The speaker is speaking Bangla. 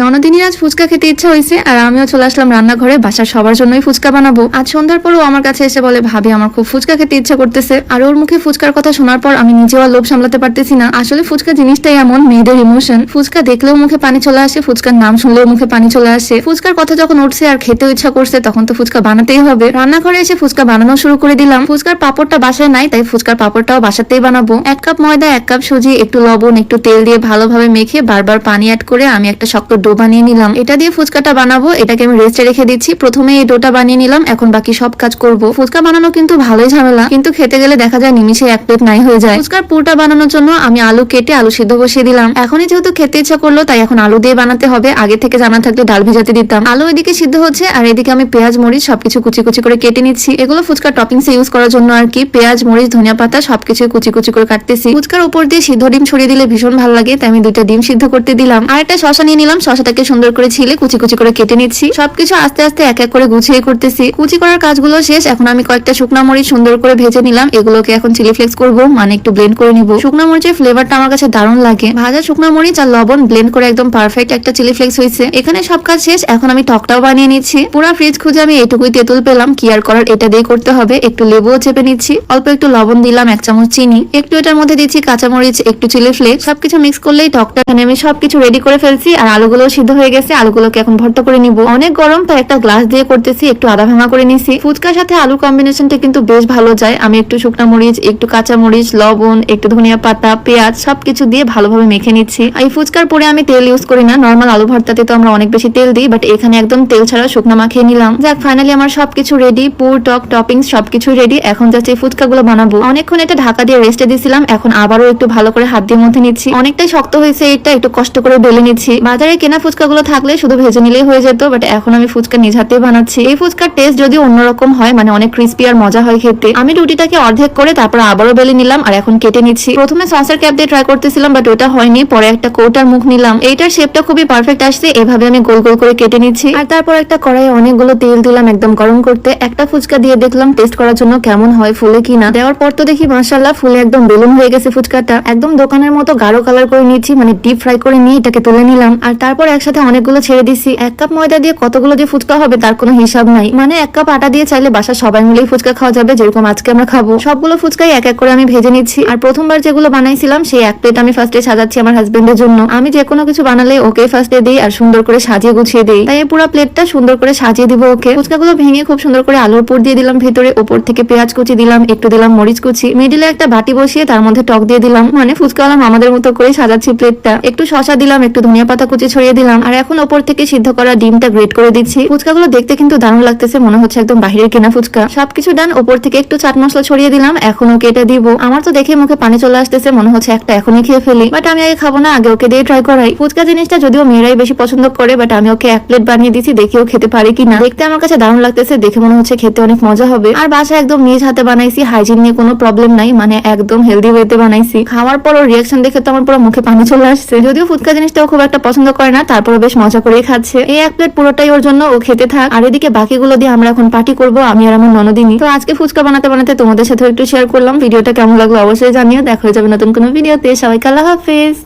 ননদিনীর আজ ফুচকা খেতে ইচ্ছা হয়েছে আর আমিও চলে আসলাম রান্নাঘরে, বাসার সবার জন্যই ফুচকা বানাবো। আজ সন্ধ্যার পরও আমার কাছে এসে বলে, ভাবি, আমার খুব ফুচকা খেতে ইচ্ছা করতেছে। আর ওর মুখে ফুচকার কথা শোনার পর আমি নিজেও আর লোভ সামলাতে পারতেছি না। আসলে ফুচকা জিনিসটাই এমন, মেয়েদের ইমোশন ফুচকা দেখলেও মুখে পানি চলে আসে, ফুচকার নাম শুনলেও মুখে পানি চলে আসে। ফুচকার কথা যখন উঠছে আর খেতেও ইচ্ছা করছে, তখন তো ফুচকা বানাতেই হবে। রান্নাঘরে এসে ফুচকা বানানো শুরু করে দিলাম। ফুচকার পাপড়টা বাসায় নাই, তাই ফুচকার পাপড়টাও বাসাতেই বানাবো। এক কাপ ময়দা, এক কাপ সুজি, একটু লবণ, একটু তেল দিয়ে ভালোভাবে মেখে বারবার পানি অ্যাড করে আমি একটা শক্ত ডো বানিয়ে নিলাম। এটা দিয়ে ফুচকাটা বানাবো, এটাকে আমি রেস্টে রেখে দিচ্ছি। প্রথমে এই ডোটা বানিয়ে নিলাম, এখন বাকি সব কাজ করব। ফুচকা বানানো কিন্তু ভালোই ঝামেলা, কিন্তু খেতে গেলে দেখা যায় নিমিশে এক প্লেট নাই হয়ে যায়। ফুচকার পুরটা বানানোর জন্য আমি আলু কেটে আলু সিদ্ধ বসিয়ে দিলাম। এখনই যেহেতু খেতে ইচ্ছা করল, তাই এখন আলু দিয়ে বানাতে হবে। আগে থেকে জানা থাকলে ডাল ভেজাতে দিতাম। আলু এদিকে সিদ্ধ হচ্ছে, আর এদিকে আমি পেঁয়াজ, মরিচ সবকিছু কুচি কুচি করে কেটে নিচ্ছি। এগুলো ফুচকার টপিংস ইউজ করার জন্য আর কি। পেঁয়াজ, মরিচ, ধনিয়া পাতা সবকিছু কুচি কুচি করে কাটতেছি। ফুচকার উপর দিয়ে সিদ্ধ ডিম ছড়িয়ে দিলে ভীষণ ভালো লাগে, তাই আমি দুইটা ডিম সিদ্ধ করতে দিলাম। আর একটা শশা নিয়ে নিলাম শশাটাকে সুন্দর করে ছিলে, কুচি কুচি করে কেটে নিচ্ছি। সবকিছু আস্তে আস্তে এক এক করে গুছিয়ে করতেছি। কুচি করার কাজগুলো শেষ, এখন আমি কয়েকটা শুকনা মরিচ সুন্দর করে ভেজে নিলাম। এগুলোকে এখন চিলি ফ্লেক্স করব মানে একটু ব্লেন্ড করে নিব। শুকনা মরিচের ফ্লেভারটা আমার কাছে দারুণ লাগে। ভাজা শুকনা মরিচ আর লবণ ব্লেন্ড করে একদম পারফেক্ট একটা চিলি ফ্লেক্স হয়েছে। এখানে সব কাজ শেষ, এখন আমি টকটাও বানিয়ে নিচ্ছি। পুরো ফ্রিজ খুঁজে আমি এটুকুই তেঁতুল পেলাম। কি আর করার, এটা দিয়ে করতে হবে। একটু লেবুও চেপে নিচ্ছি। অল্প একটু লবণ দিলাম, এক চামচ চিনি। একটু এটার মধ্যে দিচ্ছি কাঁচামরিচ, একটু চিলি ফ্লেক্স। সবকিছু মিক্স করলেই টকটা এখানে আমি সবকিছু রেডি করে ফেলছি আর আলুগুলো সিদ্ধ হয়ে গেছে, আলুগুলোকে এখন ভর্তা করে নিব। অনেক গরম, তাই একটা গ্লাস দিয়ে করতেছি, একটু আদা ভাঙা করে নিছি। ফুচকার সাথে আলু কম্বিনেশনটা কিন্তু বেশ ভালো যায়। আমি একটু শুকনা মরিচ, একটু কাঁচা মরিচ, লবণ, একটু ধনিয়া পাতা, পেঁয়াজ, সবকিছু দিয়ে ভালোভাবে মেখে নিচ্ছি। এই ফুচকার পরে আমি তেল ইউজ করি না। নর্মাল আলু ভর্তাতে তো আমরা অনেক বেশি তেল দিই বাট এখানে একদম তেল ছাড়া শুকনা মাখিয়ে নিলাম। যাক ফাইনালি আমার সবকিছু রেডি পুর, টক টপিংস সবকিছু রেডি এখন যাচ্ছে এই ফুচকাগুলো বানাবো। অনেকক্ষণ এটা ঢাকা দিয়ে রেস্টে দিয়েছিলাম এখন আবারও একটু ভালো করে হাত দিয়ে মধ্যে নিচ্ছি। অনেকটাই শক্ত হয়েছে, এটা একটু কষ্ট করে বেলে নিচ্ছি। বাজারে কেনা ফুচকাগুলো থাকলে শুধু ভেজে নিলেই হয়ে যেত বাট এখন আমি ফুচকা নিজ হাতে বানাচ্ছি। এই ফুচকার টেস্ট যদি অন্যরকম হয় মানে অনেক ক্রিস্পি আর মজা হয় খেতে, আমি রুটিটাকে অর্ধেক করে তারপর আবারও বেলে নিলাম আর এখন কেটে নিচ্ছি। প্রথমে সসের ক্যাপ দিয়ে ট্রাই করতেছিলাম বাট ওটা হয়নি, পরে একটা কৌটার মুখ নিলাম। এইটার শেপটা খুবই পারফেক্ট আসছে, এভাবে আমি গোল গোল করে কেটে নিচ্ছি। আর তারপর একটা কড়াইয়ে অনেকগুলো তেল দিলাম একদম গরম করতে। একটা ফুচকা দিয়ে দেখলাম টেস্ট করার জন্য কেমন হয়, ফুলে কিনা। দেওয়ার পর তো দেখি মাসাল্লাহ ফুলে একদম বেলুন হয়ে গেছে ফুচকাটা। একদম দোকানের মতো গাঢ় কালার করে নিয়েছি মানে ডিপ ফ্রাই করে নিয়ে এটাকে তুলে নিলাম। আর তারপর একসাথে অনেকগুলো ছেড়ে দিছি। এক কাপ ময়দা দিয়ে কতগুলো যে ফুচকা হবে তার কোনো হিসাব নাই। মানে এক কাপ আটা দিয়ে চাইলে বাসা সবাই মিলেই ফুচকা খাওয়া যাবে, যেরকম আজকে আমরা খাব। সবগুলো ফুচকাই এক এক করে আমি ভেজে নিচ্ছি। আর প্রথমবার যেগুলো বানাইছিলাম, সেই এক প্লেট আমি ফার্স্টে সাজাচ্ছি আমার হাজবেন্ডের জন্য। আমি যে কোনো কিছু বানালে ওকে ফার্স্টে দিই আর সুন্দর করে সাজিয়ে গুছিয়ে দিই। তাই পুরো প্লেটটা সুন্দর করে সাজিয়ে দিব ওকে। ফুচকাগুলো ভেঙে খুব সুন্দর করে আলুর পুর দিয়ে দিলাম ভেতরে। উপর থেকে পেঁয়াজ কুচি দিলাম, একটু দিলাম মরিচ কুচি। মিডিলে একটা বাটি বসিয়ে তার মধ্যে টক দিয়ে দিলাম। মানে ফুচকাওয়ালা আমাদের মতো করে সাজাচ্ছি প্লেটটা একটু শশা দিলাম, একটু ধনিয়া পাতা কুচি ছড়িয়ে দিলাম। আর এখন ওপর থেকে সিদ্ধ করা ডিমটা গ্রেট করে দিচ্ছি। ফুচকাগুলো দেখতে কিন্তু দারুণ লাগতেছে, মনে হচ্ছে একদম বাহিরের কেনা ফুচকা। সবকিছু ডান ওপর থেকে একটু চাট মশলা ছড়িয়ে দিলাম, এখন ওকে এটা দিব। আমার তো দেখে মুখে পানি চলে আসতেছে, মনে হচ্ছে একটা এখনই খেয়ে ফেলি। বাট আমি আগে খাব না, আগে ওকে দিয়ে ট্রাই করাই। ফুচকা জিনিসটা যদিও মেয়েরাই বেশি পছন্দ করে বাট আমি ওকে এক প্লেট বানিয়ে দিচ্ছি দেখেও খেতে পারি কিনা। দেখতে আমার কাছে দারুণ লাগতেছে, দেখে মনে হচ্ছে খেতে অনেক মজা হবে। আর বাসা একদম নিজ হাতে বানাইছি হাইজিন নিয়ে কোনো প্রবলেম নাই মানে একদম হেলদি ওয়েতে বানাইছি। খাওয়ার পর রিয়াকশন দেখে তো আমার পুরো মুখে পানি চলে আসছে। যদিও ফুচকা জিনিসটাও খুব একটা পছন্দ করে না তারপরে বেশ মজা করে খাচ্ছে। এই এক প্লেট পুরোটাই ওর জন্য ও খেতে থাক। আর এদিকে বাকিগুলো দিয়ে আমরা এখন পার্টি করব, আমি আর আমার ননদিনী। তো আজকে ফুচকা বানাতে বানাতে তোমাদের সাথে একটু শেয়ার করলাম। ভিডিওটা কেমন লাগল অবশ্যই জানিও। দেখা হয়ে যাবে নতুন কোনো ভিডিওতে সবাইকে আল্লাহ হাফেজ।